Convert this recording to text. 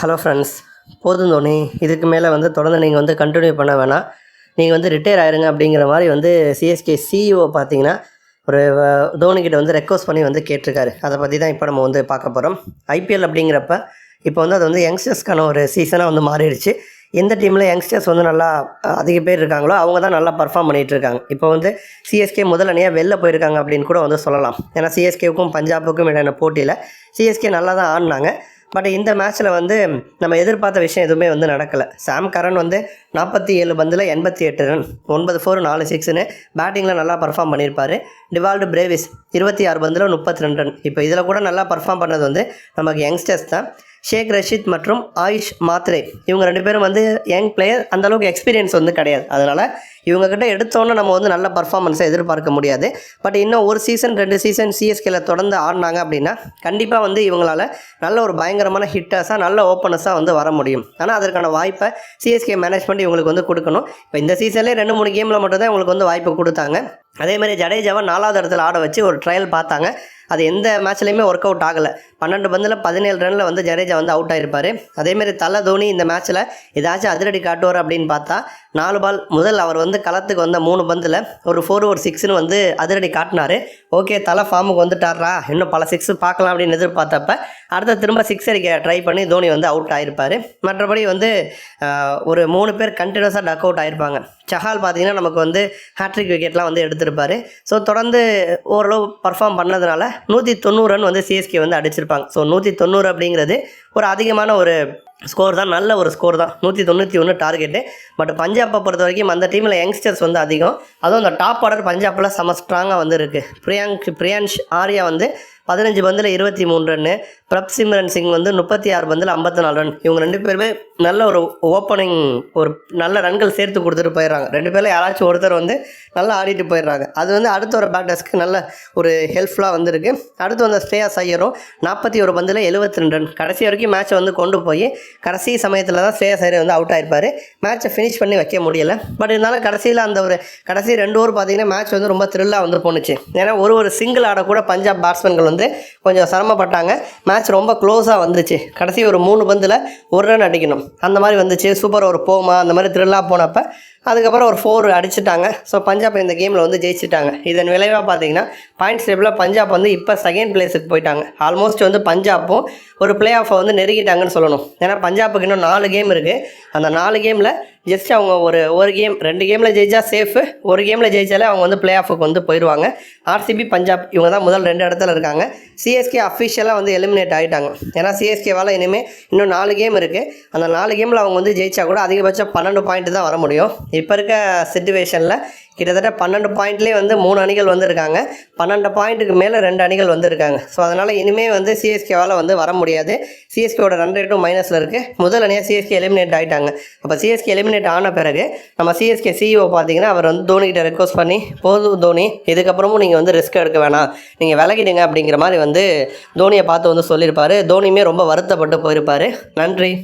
Hello friends போதும் தோனி இதுக்கு மேலே வந்து தொடர்ந்து நீங்கள் வந்து கண்டினியூ பண்ண வேணாம். நீங்கள் வந்து ரிட்டையர் ஆயிருங்க அப்படிங்கிற மாதிரி வந்து சிஎஸ்கே சிஇஓ பார்த்தீங்கன்னா ஒரு தோனிக்கிட்ட வந்து ரெக்வஸ்ட் பண்ணி வந்து கேட்டிருக்காரு. அதை பற்றி தான் இப்போ நம்ம வந்து பார்க்க போகிறோம் ஐபிஎல் அப்படிங்கிறப்ப இப்போ வந்து அது வந்து யங்ஸ்டர்ஸ்க்கான ஒரு சீசனாக வந்து மாறிடுச்சு. எந்த டீமில் யங்ஸ்டர்ஸ் வந்து நல்லா அதிக பேர் இருக்காங்களோ அவங்க தான் நல்லா பர்ஃபார்ம் பண்ணிகிட்டு இருக்காங்க. இப்போ வந்து சிஎஸ்கே முதல் அணியாக வெளில போயிருக்காங்க அப்படின்னு கூட வந்து சொல்லலாம். ஏன்னா சிஎஸ்கேவுக்கும் பஞ்சாபுக்கும் இடையான போட்டியில் சிஎஸ்கே நல்லா தான் ஆடினாங்க. பட் இந்த மேட்ச்சில் வந்து நம்ம எதிர்பார்த்த விஷயம் எதுவுமே வந்து நடக்கலை. சாம் கரன் வந்து நாற்பத்தி ஏழு பந்தில் எண்பத்தி எட்டு ரன் ஒன்பது ஃபோர் நாலு சிக்ஸ்னு பேட்டிங்கில் நல்லா பர்ஃபார்ம் பண்ணியிருப்பார். டிவால்டு பிரேவிஸ் இருபத்தி ஆறு பந்தில் முப்பத்தி ரெண்டு ரன். இப்போ இதில் கூட நல்லா பர்ஃபார்ம் பண்ணது வந்து நமக்கு யங்ஸ்டர்ஸ் தான். ஷேக் ரஷீத் மற்றும் ஆயுஷ் மாத்ரே. இவங்க ரெண்டு பேரும் வந்து யங் பிளேயர். அந்தளவுக்கு எக்ஸ்பீரியன்ஸ் வந்து கிடையாது. அதனால் இவங்கக்கிட்ட எடுத்தோன்னே நம்ம வந்து நல்ல பர்ஃபார்மன்ஸை எதிர்பார்க்க முடியாது. பட் இன்னும் ஒரு சீசன் ரெண்டு சீசன் சிஎஸ்கேல தொடர்ந்து ஆடினாங்க அப்படின்னா கண்டிப்பாக வந்து இவங்களால நல்ல ஒரு பயங்கரமான ஹிட்டர்ஸாக நல்ல ஓப்பனர்ஸாக வந்து வர முடியும். ஆனால் அதற்கான வாய்ப்பை சிஎஸ்கே மேனேஜ்மெண்ட் இவங்களுக்கு வந்து கொடுக்கணும். இப்போ இந்த சீசன்லேயே ரெண்டு மூணு கேமில் மட்டும்தான் இவங்களுக்கு வந்து வாய்ப்பு கொடுத்தாங்க. அதே மாதிரி ஜடேஜாவை நாலாவது இடத்துல ஆட வச்சு ஒரு ட்ரையல் பார்த்தாங்க. அது எந்த மேட்ச்லையுமே ஒர்க் அவுட் ஆகலை. பன்னெண்டு பந்தில் பதினேழு ரனில் வந்து ஜடேஜா வந்து அவுட் ஆகிருப்பார் அதேமாரி தலை தோனி இந்த மேட்ச்சில் ஏதாச்சும் அதிரடி காட்டுவார் அப்படின்னு பார்த்தா நாலு பால் முதல் அவர் வந்து களத்துக்கு வந்த மூணு பந்தில் ஒரு ஃபோர் ஒரு சிக்ஸ்னு வந்து அதிரடி காட்டினார். ஓகே தலை ஃபார்முக்கு வந்துட்டாரா இன்னும் பல சிக்ஸ் பார்க்கலாம் அப்படின்னு எதிர்பார்த்தப்ப அடுத்த திரும்ப சிக்ஸ் அடிக்க ட்ரை பண்ணி தோனி வந்து அவுட் ஆகிருப்பார் மற்றபடி வந்து ஒரு மூணு பேர் கண்டினியூஸாக டக் அவுட் ஆகிருப்பாங்க சஹால் பார்த்தீங்கன்னா நமக்கு வந்து ஹேட்ரிக் விக்கெட்லாம் வந்து எடுத்திருப்பார். ஸோ தொடர்ந்து ஓரளவு பர்ஃபார்ம் பண்ணதுனால நூற்றி தொண்ணூறு ரன் வந்து சிஎஸ்கே வந்து அடிச்சிருப்பாங்க. ஸோ நூற்றி தொண்ணூறு அப்படிங்கிறது ஒரு அதிகமான ஒரு ஸ்கோர் தான் நல்ல ஒரு ஸ்கோர் தான். நூற்றி தொண்ணூற்றி ஒன்று டார்கெட்டு பட் பஞ்சாப்பை பொறுத்த வரைக்கும் அந்த டீமில் யங்ஸ்டர்ஸ் வந்து அதிகம். அதுவும் அந்த டாப் ஆர்டர் பஞ்சாப்பில் செம ஸ்ட்ராங்காக வந்து இருக்குது பிரியாங்க் பிரியான்ஷ் ஆர்யா வந்து பதினஞ்சு பந்தில் இருபத்தி மூணு ரன்னு பிரப் சிம்ரன் சிங் வந்து முப்பத்தி ஆறு பந்தில் ஐம்பத்தி நாலு ரன். இவங்க ரெண்டு பேருமே நல்ல ஒரு ஓப்பனிங் ஒரு நல்ல ரன்கள் சேர்த்து கொடுத்துட்டு போயிடுறாங்க. ரெண்டு பேரில் யாராச்சும் ஒருத்தர் வந்து நல்லா ஆடிட்டு போயிடுறாங்க. அது வந்து அடுத்த ஒரு பேட்டர்ஸ்க்கு நல்ல ஒரு ஹெல்ப்ஃபுல்லாக வந்திருக்கு. அடுத்து வந்த ஸ்ரேயாஸ் ஐயரும் நாற்பத்தி ஒரு பந்தில் எழுபத்தி ரெண்டு ரன். கடைசி வரைக்கும் மேட்சை வந்து கொண்டு போய் கடைசி சமயத்தில் தான் ஸ்ரேயாஸ் ஐயர் வந்து அவுட் ஆயிருப்பார். மேட்சை ஃபினிஷ் பண்ணி வைக்க முடியலை. பட் இருந்தாலும் கடைசியில் அந்த ஒரு கடைசி ரெண்டு ஓவர் பார்த்தீங்கன்னா மேட்ச் வந்து ரொம்ப த்ரில்லாக வந்து போணுச்சு. ஏன்னா ஒரு ஒரு சிங்கிள் ஆட கூட பஞ்சாப் பேட்ஸ்மேன்கள் வந்து கொஞ்சம் சிரமப்பட்டாங்க. மேட்ச் ரொம்ப க்ளோஸாக வந்துச்சு கடைசி ஒரு மூணு பந்தில் ஒரு ரன் அடிக்கணும். அந்த மாதிரி வந்துச்சு. சூப்பர் ஒரு போமா அந்த மாதிரி த்ரில்லாக போனப்போ அதுக்கப்புறம் ஒரு ஃபோர் அடிச்சிட்டாங்க. ஸோ பஞ்சாப் இந்த கேமில் வந்து ஜெயிச்சிட்டாங்க. இதன் விளைவாக பார்த்தீங்கன்னா பாயிண்ட்ஸ் டேபிளில் பஞ்சாப் வந்து இப்போ செகண்ட் பிளேஸுக்கு போயிட்டாங்க. ஆல்மோஸ்ட் வந்து பஞ்சாப்பும் ஒரு பிளே ஆஃபை வந்து நெருங்கிட்டாங்கன்னு சொல்லணும். ஏன்னா பஞ்சாப்புக்கு இன்னும் நாலு கேம் இருக்குது அந்த நாலு கேமில் ஜஸ்ட் அவங்க ஒரு ஒரு கேம் ரெண்டு கேமில் ஜெயிச்சா சேஃபு ஒரு கேமில் ஜெயிச்சாலே அவங்க வந்து பிளே ஆஃபுக்கு வந்து போயிடுவாங்க ஆர்சிபி பஞ்சாப் இவங்க தான் முதல் ரெண்டு இடத்துல இருக்காங்க. சிஎஸ்கே அஃபிஷியலாக வந்து எலிமினேட் ஆகிட்டாங்க ஏன்னா சிஎஸ்கேவால் இனிமேல் இன்னும் நாலு கேம் இருக்குது அந்த நாலு கேமில் அவங்க வந்து ஜெயிச்சா கூட அதிகபட்சம் பன்னெண்டு பாயிண்ட் தான் வர முடியும். இப்போ இருக்க சுச்சுவேஷனில் கிட்டத்தட்ட பன்னெண்டு பாயிண்ட்லேயே வந்து மூணு அணிகள் வந்திருக்காங்க. பன்னெண்டு பாயிண்ட்டுக்கு மேலே ரெண்டு அணிகள் வந்திருக்காங்க. ஸோ அதனால் இனிமேல் வந்து சிஎஸ்கேவால் வந்து வர முடியாது. சிஎஸ்கேவோட ரன் ரேட்டும் மைனஸில் இருக்குது முதல் அணியாக சிஎஸ்கே எலிமினேட் ஆகிட்டாங்க அப்போ சிஎஸ்கே எலிமினேட் ஆன பிறகு நம்ம சிஎஸ்கே சிஇஓ பார்த்தீங்கன்னா அவர் வந்து தோனிகிட்ட ரெக்வஸ்ட் பண்ணி போதும் தோனி இதுக்கப்புறமும் நீங்கள் வந்து ரிஸ்க் எடுக்க வேணாம். நீங்கள் விலகிடுங்க அப்படிங்கிற மாதிரி வந்து தோனியை பார்த்து வந்து சொல்லியிருப்பார். தோனியுமே ரொம்ப வருத்தப்பட்டு போயிருப்பார். நன்றி.